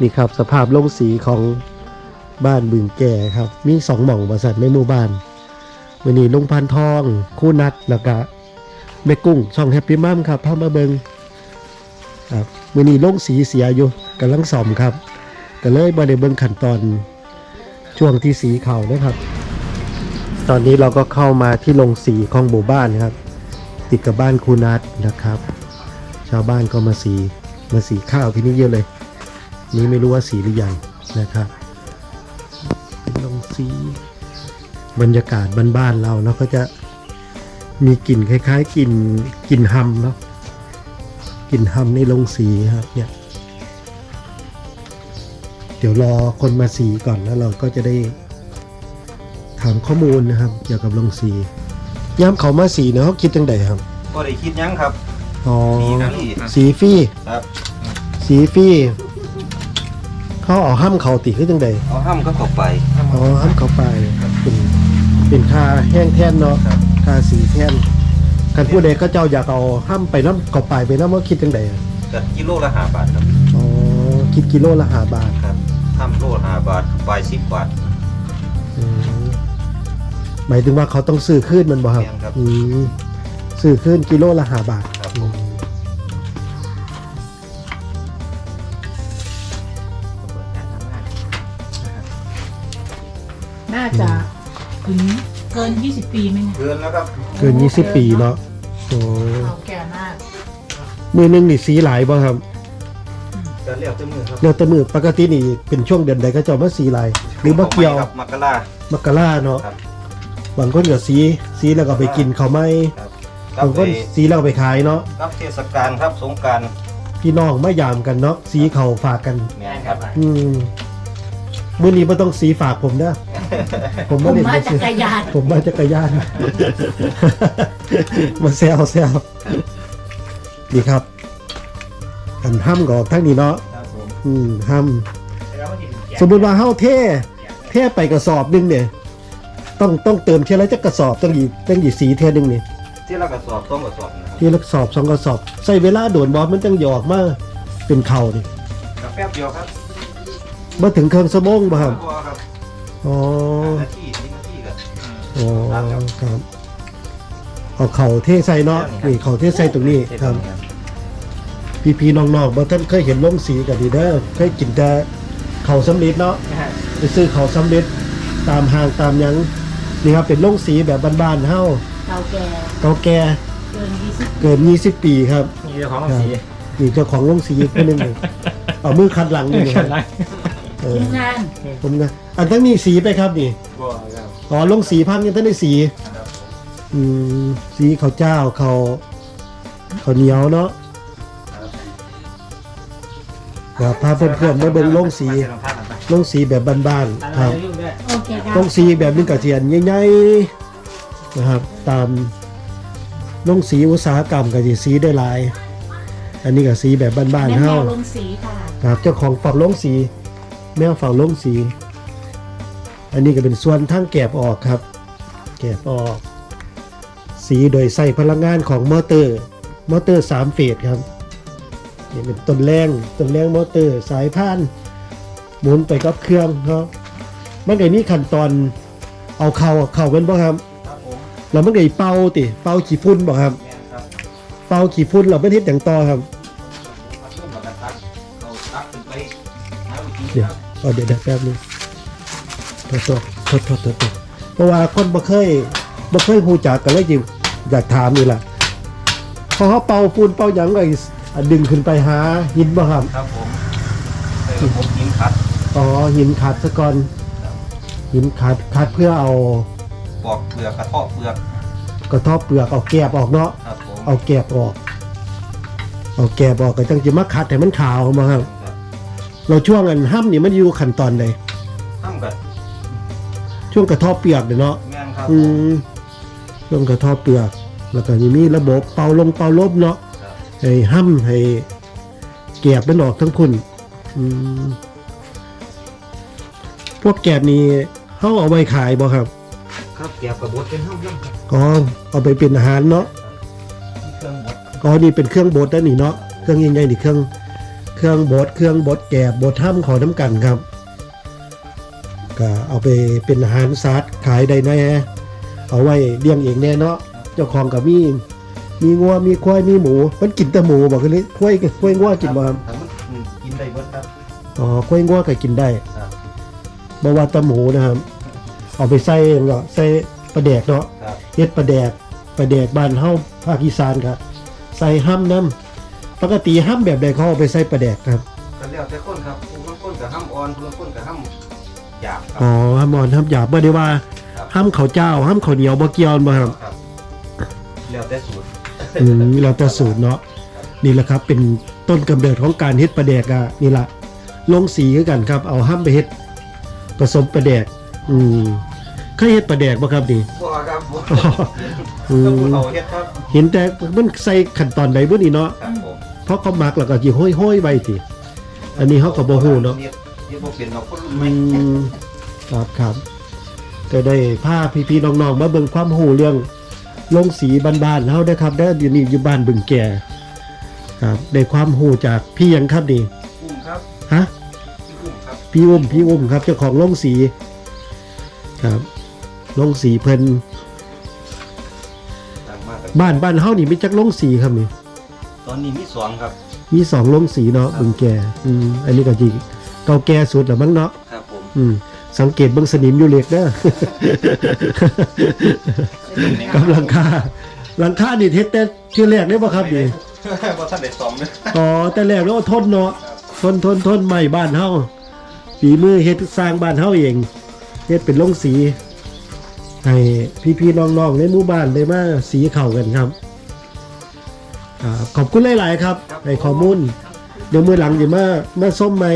นี่ครับสภาพลงสีของบ้านบึงแก่ครับ มีสองหม่องบริษัทในหมู่บ้านวันนี้ลุงพันทอง คู่นัดแล้วก็แม่กุ้งช่องแฮปปี้มัมครับพามาเบิงครับวันนี้ลงสีเสียอยู่กำลังซ่อมครับก็เลยมาได้เบิงขั้นตอนช่วงที่สีเขานะครับ ตอนนี้เราก็เข้ามาที่โรงสีของหมู่บ้านครับ ติดกับบ้านคูนัดนะครับ ชาวบ้านก็มาสีมาสีข้าวที่นี่เยอะเลย นี้ไม่รู้ว่าสีหรือยังนะครับเป็นลงสีบรรยากาศบ้านๆเราเนาะก็จะมีกลิ่นคล้ายๆกลิ่นกลิ่นฮัมเนาะกลิ่นฮัมในลงสีครับเนี่ยเดี๋ยวรอคนมาสีก่อนแล้วเราก็จะได้ถามข้อมูลนะครับ เกี่ยวกับลงสี ย้ำเขามาสีเนาะเขาคิดจังไดครับ ก็ได้คิดหยังครับ อ๋อ สีครับสีฟี่ครับ สีฟี่เขาเอาห้ามเขาติขึ้นจังใดเอาห้ามก็ตกไป อ๋อห้ามเขาไปเป็นเป็นค่าแห้งแท่นเนาะครับ ค่าสีแท่นกันผู้ใดก็เจ้าอยากเอาห้ามไปน้ำเขาไปไปน้ำว่าคิดจังใดอะจัดกิโลละห้าบาทครับอ๋อคิดกิโลละห้าบาทครับห้ามโลละห้าบาทใบสิบบาทอืม หมายถึงว่าเขาต้องซื้อขึ้นมันบ่ครับแม่นครับ อืมซื้อขึ้นกิโลละห้าบาทครับอืผมมน่าจะถึงเกิน 20 ปีไหมเนี่ยเกินแล้วครับเกินยี่สิบปีเนาะโอ้เก่าแก่มาก มือหนึงนี่สีหลายบ่ครับจะเรียกเจ้ามือครับเดี๋ยวแต่มือปกตินี่เป็นช่วงเดือนใดก็จะเอามาสีลายหรือมาเกี่ยว ครับมักกะลามกราเนาะครับ บางคนก็สีสีแล้วก็ไปกินเขาวไม่ครับบางคนสีแล้วก็ไปขายเนาะรับเทศกาลครับสงกรารพี่น้องมายามกันเนาะสีเขาฝากกัน แม่นครับอืมมื้อนี้บ่ต้องสีฝากผมเด้อผมผบ่มได้มาจักรยานผมมาจักรยาน มาแซวแซวนี่ครับอันห้ำก็ออกทั้งนี้เนาะครับผมอืมห้ำสมมุติว่าเฮาเท่เท่ไปกระสอบหนึงเนี่ย ต้องต้องเติมเท่าไรจักกระสอบต้องอีต้องอีสีเท่านึงนี่ที่เรากระสอบต้องกระสอบนะครับที่ละกระสอบสองกระสอบ ใส่เวลาโดนบอสมันจังหยออกมาเป็นเข่านี่กับแป๊บเดียวครับมาถึงเครื่องสมองบ่ครับตัวครับอ๋อหน้าที่ที่หน้าที่กับอ๋อครับเอาเข่าเทใส่เนาะนี่เข่าเทใส่ตรงนี้ครับ พี่พี่ๆน้องๆบางท่านเคยเห็นลงสีกับดีเด้อเคยกินแต่เข่าสำเร็จเนาะ ไปซื้อเข่าสำเร็จตามห้างตามหยัง นี่ครับเป็นลงสีแบบบ้านๆเฮาเก่าแก่เก่าแก่เกิน20เกิน 20 ปีครับมีเจ้าของครับสีนี่เจ้าของลงสีคนหนึงเลยเอามือคัดหลังนี่ครับเออทีมงานผมนะอันทั้งนี้สีไปครับนี่บัวครับอ๋อลงสีพันยังท่านได้สีครับผมอืมสีข้าวเจ้าข้าวข้าวเหนียวเนาะครับครับพาเพื่อนๆมาเบิ่งลงสี ลงสีแบบบ้านๆครับโอเคครัลบงสีแบบนึงกระเทียนใหญ่ๆนะครับ ตามลงสีอุตสาหกรรมก็สิสีได้หลาย อันนี้ก็สีแบบบ้านแม่ๆแมเฮาวลงสีค่ะครับเจ้าของฝักลงสี แมวฝักลงสี อันนี้ก็เป็นส่วนทั้งแกบออกครับ แกบออก สีโดยใส่พลังงานของมอเตอร์ มอเตอร์สามเฟสครับนี่เป็นต้นแรงต้นแรงมอเตอร์สายพาน หมุนไปกับเครื่องครับมันก็มีขั้นตอนเอาเข่าเข่าเป็นบ่ครับ ครับผมแล้วมันก็อีเป่าติเป่าขี้ฝุ่นบ่ครับ แม่นครับเป่าขี้ฝุ่นเราไม่เฮ็ดอย่างต่อครับมาต้มกับกระตักเอาตักขึ้นไปหาวิธีเดี๋ยวครับเอาเดี๋ยวเดี๋ยวแป๊บนึงโทษโทษโทษโทษโทษโทษเพราะว่าคนบ่เคยบ่เคยฮู้จักกันเลยจิอยากถามนี่ล่ะพอเขาเป่าฝุ่นเป่าหยังก็อีอะดึงขึ้นไปหาหินบ่ครับ ครับผมใส่ระบบหินขัด อ๋อหินขัดซะก่อนหินขัดขัดเพื่อเอาปอกเปลือกกระเทาะเปลือกกระเทบเปลือกเอาแกบออกเนาะครับผมเอาแกบออกเอาแกบออกก็จังสิมาขัดให้มันขาวมาครับครับเราช่วงอันห้ำนี่มันอยู่ขั้นตอนใดทำกับช่วงกระเทบเปลือกเด้เนาะ แม่นครับอืมช่วงกระเทบเปลือก แล้วก็ยังมีระบบเป่าลงเป่าลบเนาะครับให้ห้ำให้แกบมันออกทั้งพุ่นอืมพ วกแกบนี่เฮาเอาไว้ขายบ่ครับ ครับเกี่ยวกับบดเป็นห้องย่อมครับอ๋อเอาไปเป็นอาหารเนาะครับอ๋อนี่เป็นเครื่องบดนะนี่เนาะเครื่องใหญ่ๆนี่เครื่อง เครื่องบดเครื่องบดแกบบดถ้ำขอน้ำกันครับก็เอาไปเป็นอาหารสัตว์ขายได้แน่เอาไว้เลี้ยงเองแน่เนาะเจ้าของกับมีมีงัวมีควายมีหมู มันกินแต่หมูบอกเลยควายควายงัวกินบ่ครับถ้ามันอืมกินได้เบิดครับอ๋อควายงัวก็กินได้ครับ บ่ว่าแต่หมูนะครับ เอาไปใส่หยังก็ใส่ปลาแดกเนาะครับเฮ็ดปลาแดกปลาแดกบ้านเฮาภาคอีสานครับใส่ห้ำน้ำปกติห้ำแบบใดเขาเอาไปใส่ปลาแดกครับก็แล้วแต่คนครับผู้บางคนก็ห้ำอ่อนผู้บางคนก็ห้ำหยาบครัอ๋อห้ำอ่อนห้ำหยาบบ่ได้ว่าครับ ห้ำข้าวเจ้าห้ำข้าวเหนียวบ่เกี่ยวบ่ครับ ครับแล้วแต่สูตร อืมแล้วแต่สูตรเนาะนี่แหละครับเป็นต้นกำเนิดของการเฮ็ดปลาแดกอะนี่ละลงสีคือกันครับ เอาห้ำไปเฮ็ด ผสมปลาแดก อืมเคยเฮ็ดปลาแดกบ่ครับนี่ บ่ครับบ่อืก็ผู้มเฒ่าเฮ็ดครับเห็นแต่มันใส่ขั้นตอนใดบ่นี่เนาะครับผมเพราะเขามักแล้วก็สิห้อยๆไว้ติ อันนี้เขาก็บ่ฮู้เนาะเฮ็ดเฮ็ดบ่เป็นเนาะคนรุ่นใหอืม่มครับครับก็ได้พาพี่ๆน้องๆมาเบิ่งความรู้เรื่องลงสีบ้านๆเฮาได้อครับได้ออยู่นี่อยู่บ้านบึงแก่ครับได้ความรู้จากพี่หยังครับนี่อุ้มครับฮะ พี่อุ้มครับพี่อุ้มพี่อุ้มครับเจ้าของโรงสีครับโรงสีเพิ่นดังมากครับบ้านบ้านเฮานี่มีจักโรงสีครับนี่ตอนนี้มีสองครับ มีสองโรงสีเนาะบึงแก่อืมอันนี้ก็จีเก่าแก่สุดแล้วมั้งเนาะครับผมอืมสังเกตเบิ่งสนิมอยู่เหล็กเด้อกับหลังคาหลังคานี่เฮ็ดแต่ที่แรกได้บ่ครับนี่บ่ทันได้ซ่อมเลยอ๋อแต่แรกแล้วทนเนาะทนทนทนใหม่บ้านเฮา ฝีมือเฮ็ดสร้างบ้านเฮาเองเฮ็ดเป็นโรงสี ให้พี่ๆน้องๆในหมู่บ้านได้มาสีเข้ากันครับอาขอบคุณหลาย ๆ ครับให้ข้อมูลเดี๋ยวมือหลังจะมามาส้มใหม่